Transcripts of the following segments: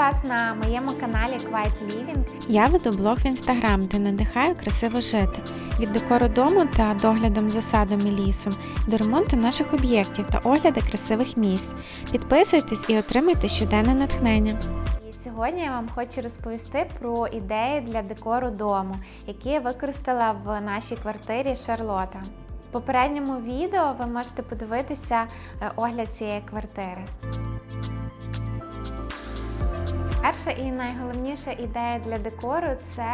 вас на моєму каналі Quiet Living. Я веду блог в інстаграм, де надихаю красиво жити від декору дому та доглядом за садом і лісом до ремонту наших об'єктів та огляди красивих місць. Підписуйтесь і отримайте щоденне натхнення. Сьогодні я вам хочу розповісти про ідеї для декору дому, які я використала в нашій квартирі Шарлота. В попередньому відео ви можете подивитися е, огляд цієї квартири. Перша і найголовніша ідея для декору це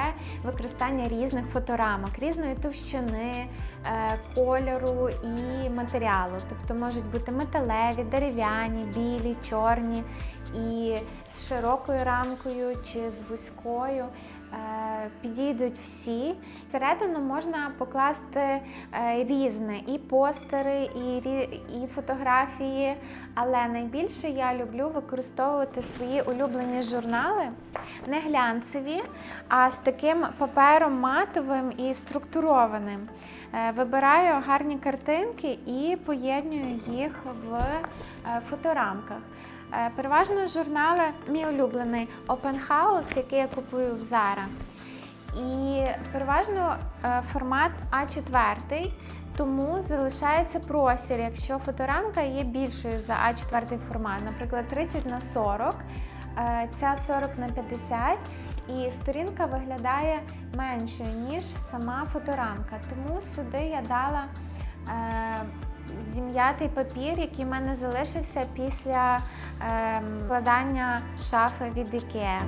використання різних фоторамок, різної товщини, е, кольору і матеріалу. Тобто можуть бути металеві, дерев'яні, білі, чорні і з широкою рамкою чи з вузькою. Е, Підійдуть всі. Всередину можна покласти е, різне і постери, і, і фотографії. Але найбільше я люблю використовувати свої улюблені журнали, не глянцеві, а з таким папером матовим і структурованим. Е, Вибираю гарні картинки і поєдную їх в фоторамках. Е, Переважно журнали мій улюблений Open House, який я купую в Zara. І переважно е, формат А4, тому залишається простір, якщо фоторамка є більшою за А4 формат, наприклад, 30 на 40, е, ця 40 на 50, і сторінка виглядає меншою, ніж сама фоторамка. Тому сюди я дала зім'ятий папір, який в мене залишився після вкладання шафи від IKEA.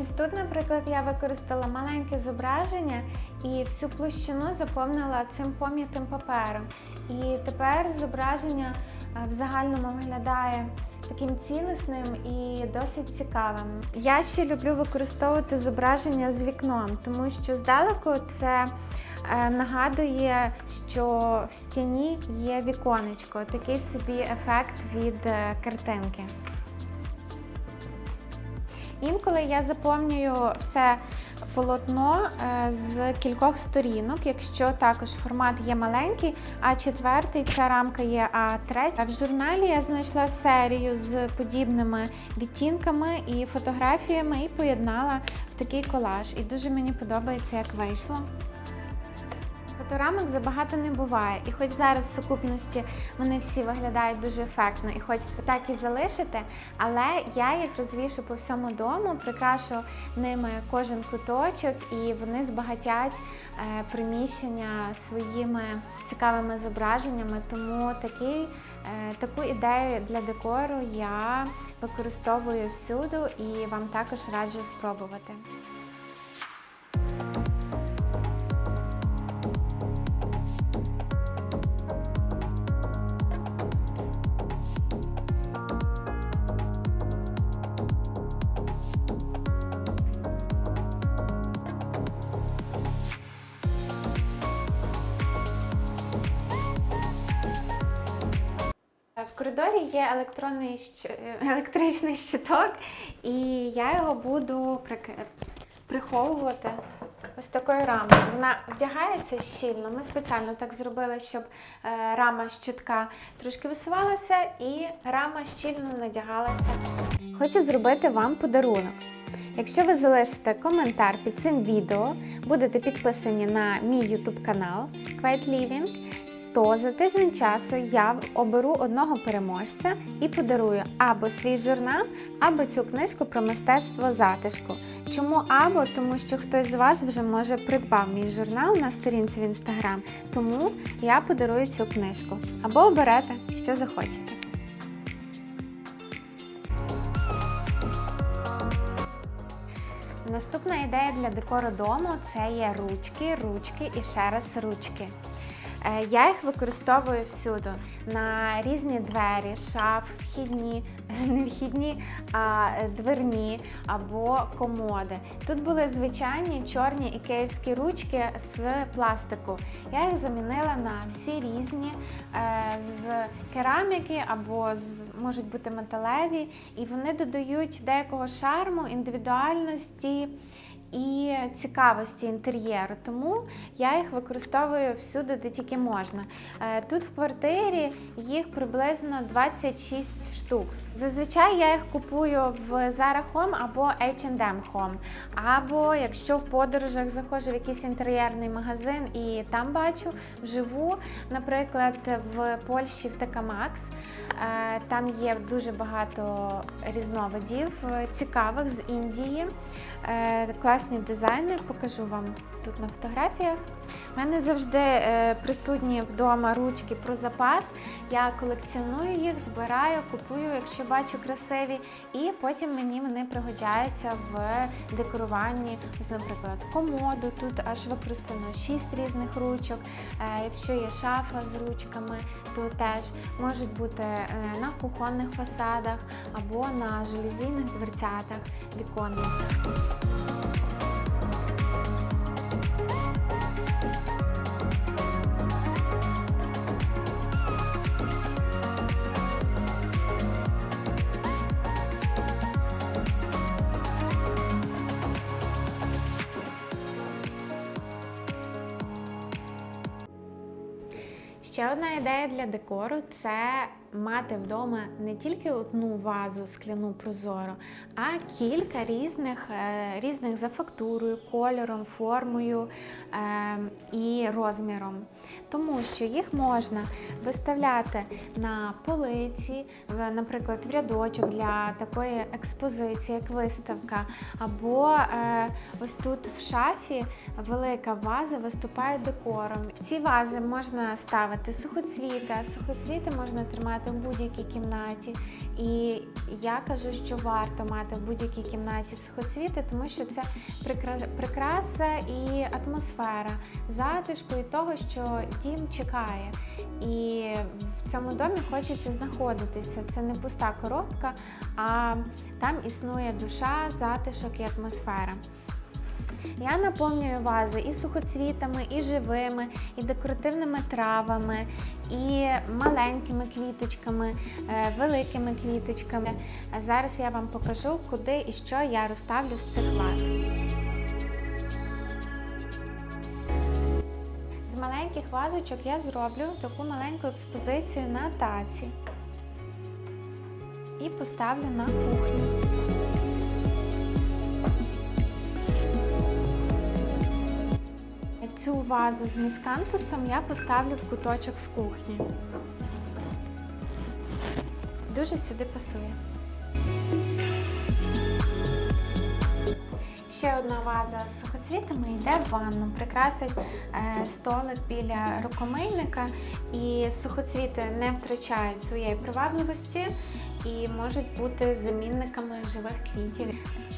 Ось тут, наприклад, я використала маленьке зображення і всю площину заповнила цим пом'ятим папером. І тепер зображення е, в загальному виглядає таким цілісним і досить цікавим. Я ще люблю використовувати зображення з вікном, тому що здалеку це е, нагадує, що в стіні є віконечко, такий собі ефект від е, картинки. Інколи я заповнюю все полотно е, з кількох сторінок, якщо також формат є маленький, а четвертий ця рамка є А3. В журналі я знайшла серію з подібними відтінками і фотографіями і поєднала в такий колаж. І дуже мені подобається, як вийшло. Фоторамок забагато не буває, і хоч зараз в сукупності вони всі виглядають дуже ефектно і хочеться так і залишити, але я їх розвішу по всьому дому, прикрашу ними кожен куточок, і вони збагатять е, приміщення своїми цікавими зображеннями. Тому такий, е, таку ідею для декору я використовую всюду і вам також раджу спробувати. В коридорі є електронний щ- електричний щиток, і я його буду прик- приховувати ось такою рамою. Вона вдягається щільно. Ми спеціально так зробили, щоб е, рама щитка трошки висувалася і рама щільно надягалася. Хочу зробити вам подарунок. Якщо ви залишите коментар під цим відео, будете підписані на мій YouTube канал Quiet Living, то за тиждень часу я оберу одного переможця і подарую або свій журнал, або цю книжку про мистецтво затишку. Чому або? Тому що хтось з вас вже може придбав мій журнал на сторінці в інстаграм, тому я подарую цю книжку. Або оберете, що захочете. Наступна ідея для декору дому це є ручки, ручки і ще раз ручки. Е, Я їх використовую всюди на різні двері, шаф, вхідні, не вхідні, а е, дверні або комоди. Тут були звичайні чорні ікеївські ручки з пластику. Я їх замінила на всі різні е, з кераміки або з можуть бути металеві, і вони додають деякого шарму, індивідуальності і цікавості інтер'єру. Тому я їх використовую всюди, де тільки можна. Е, Тут в квартирі їх приблизно 26 штук. Зазвичай я їх купую в Zara Home або H&M Home. Або якщо в подорожах заходжу в якийсь інтер'єрний магазин і там бачу вживу, наприклад, в Польщі в ТК Макс. Е, Там є дуже багато різновидів е, цікавих з Індії. Е, Класні дизайни, покажу вам тут на фотографіях. У мене завжди е, присутні вдома ручки про запас. Я колекціоную їх, збираю, купую, якщо бачу красиві, і потім мені вони пригодяються в декоруванні. Ось, наприклад, комоду. Тут аж використано 6 різних ручок. Е, Якщо є шафа з ручками, то теж можуть бути е, на кухонних фасадах або на жалюзійних дверцятах віконницях. Ще одна ідея для декору це мати вдома не тільки одну вазу скляну прозору, а кілька різних, е, різних за фактурою, кольором, формою е, і розміром. Тому що їх можна виставляти на полиці, наприклад, в рядочок для такої експозиції, як виставка, або е, ось тут в шафі велика ваза виступає декором. В ці вази можна ставити сухоцвіти, сухоцвіти можна тримати в будь-якій кімнаті. І я кажу, що варто мати в будь-якій кімнаті сухоцвіти, тому що це прикраса і атмосфера затишку і того, що дім чекає. І в цьому домі хочеться знаходитися. Це не пуста коробка, а там існує душа, затишок і атмосфера. Я наповнюю вази і сухоцвітами, і живими, і декоративними травами, і маленькими квіточками, е, великими квіточками. А зараз я вам покажу, куди і що я розставлю з цих ваз. З маленьких вазочок я зроблю таку маленьку експозицію на таці і поставлю на кухню. Цю вазу з міскантусом я поставлю в куточок в кухні. Дуже сюди пасує. Ще одна ваза з сухоцвітами йде в ванну. Прикрасить е, столик біля рукомийника, і сухоцвіти не втрачають своєї привабливості і можуть бути замінниками живих квітів.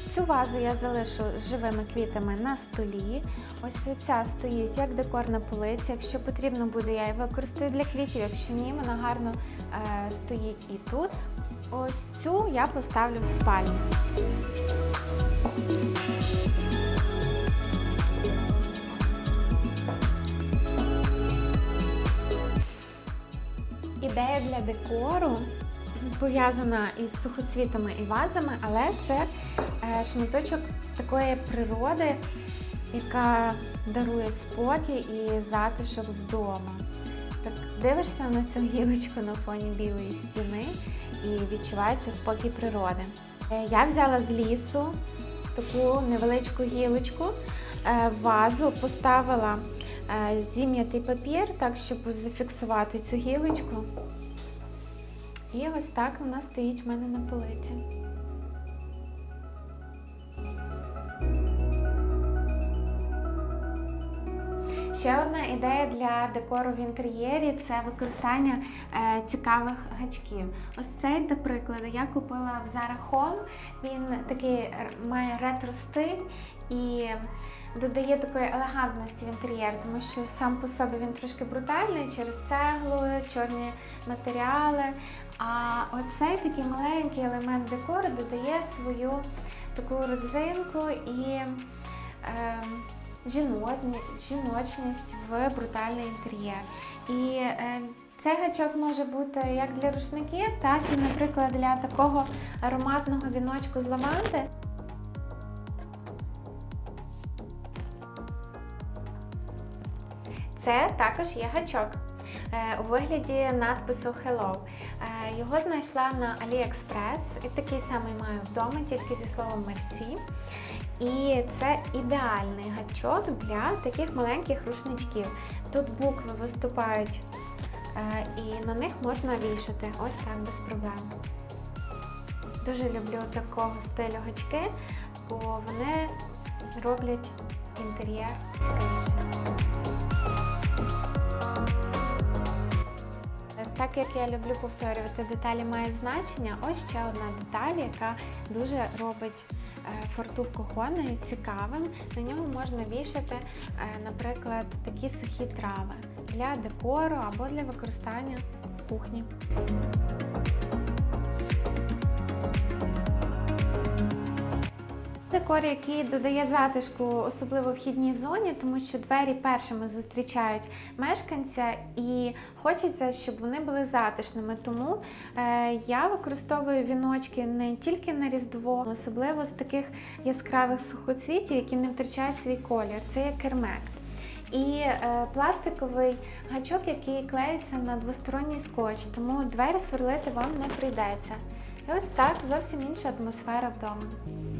Цю вазу я залишу з живими квітами на столі. Ось ця стоїть як декор на полиці. Якщо потрібно буде, я її використаю для квітів. Якщо ні, вона гарно е, стоїть і тут. Ось цю я поставлю в спальню. Ідея для декору пов'язана із сухоцвітами і вазами, але це е, шматочок такої природи, яка дарує спокій і затишок вдома. Так дивишся на цю гілочку на фоні білої стіни і відчувається спокій природи. Е, Я взяла з лісу таку невеличку гілочку, е, вазу поставила зім'ятий папір, так щоб зафіксувати цю гілочку. І ось так вона стоїть в мене на полиці. Ще одна ідея для декору в інтер'єрі це використання е, цікавих гачків. Ось цей, до прикладу, я купила в Zara Home. Він такий має ретро-стиль і додає такої елегантності в інтер'єр, тому що сам по собі він трошки брутальний через цеглу, чорні матеріали. А оцей такий маленький елемент декору додає свою таку родзинку і е, жіночність в брутальний інтер'єр. І е, цей гачок може бути як для рушників, так і, наприклад, для такого ароматного віночку з лаванди. Це також є гачок у вигляді надпису Hello. Е, Його знайшла на AliExpress і такий самий маю вдома, тільки зі словом Merci. І це ідеальний гачок для таких маленьких рушничків. Тут букви виступають е, і на них можна вішати ось так без проблем. Дуже люблю такого стилю гачки, бо вони роблять інтер'єр цікавішим. Так як я люблю повторювати, деталі мають значення. Ось ще одна деталь, яка дуже робить е, фартух кухонною цікавим. На ньому можна вішати, е, наприклад, такі сухі трави для декору або для використання в кухні. Декор, який додає затишку, особливо в вхідній зоні, тому що двері першими зустрічають мешканця і хочеться, щоб вони були затишними. Тому е, я використовую віночки не тільки на різдво, особливо з таких яскравих сухоцвітів, які не втрачають свій колір. Це є кермек. І е, пластиковий гачок, який клеїться на двосторонній скотч, тому двері сверлити вам не прийдеться. І ось так зовсім інша атмосфера вдома.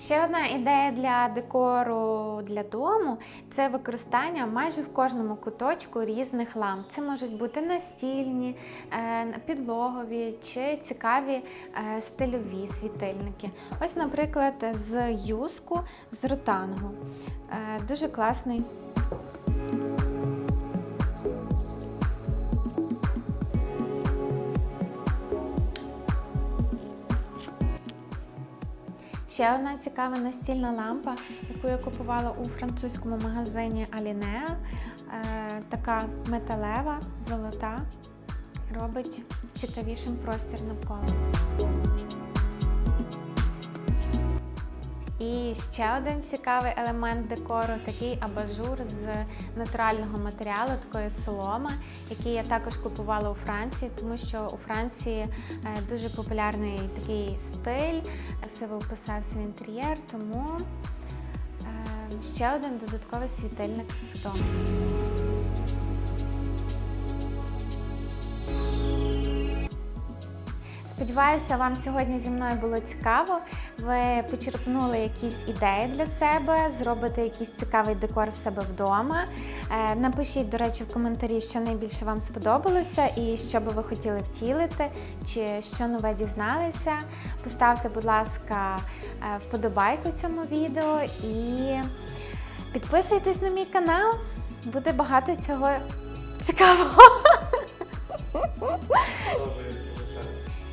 Ще одна ідея для декору для дому це використання майже в кожному куточку різних ламп. Це можуть бути настільні, е, підлогові чи цікаві е, стильові світильники. Ось, наприклад, з юску з ротангу. Е, Дуже класний. Ще одна цікава настільна лампа, яку я купувала у французькому магазині Alinea. Е, така металева, золота, робить цікавішим простір навколо. І ще один цікавий елемент декору такий абажур з натурального матеріалу, такої соломи, який я також купувала у Франції, тому що у Франції е, дуже популярний такий стиль, красиво вписався в інтер'єр, тому е, ще один додатковий світильник вдома. Сподіваюся, вам сьогодні зі мною було цікаво. Ви почерпнули якісь ідеї для себе, зробите якийсь цікавий декор в себе вдома. Е, Напишіть, до речі, в коментарі, що найбільше вам сподобалося і що би ви хотіли втілити, чи що нове дізналися. Поставте, будь ласка, е, вподобайку цьому відео і підписуйтесь на мій канал. Буде багато цього цікавого.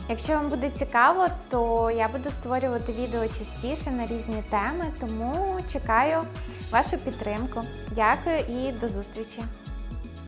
Якщо вам буде цікаво, то я буду створювати відео частіше на різні теми, тому чекаю вашу підтримку. Дякую і до зустрічі!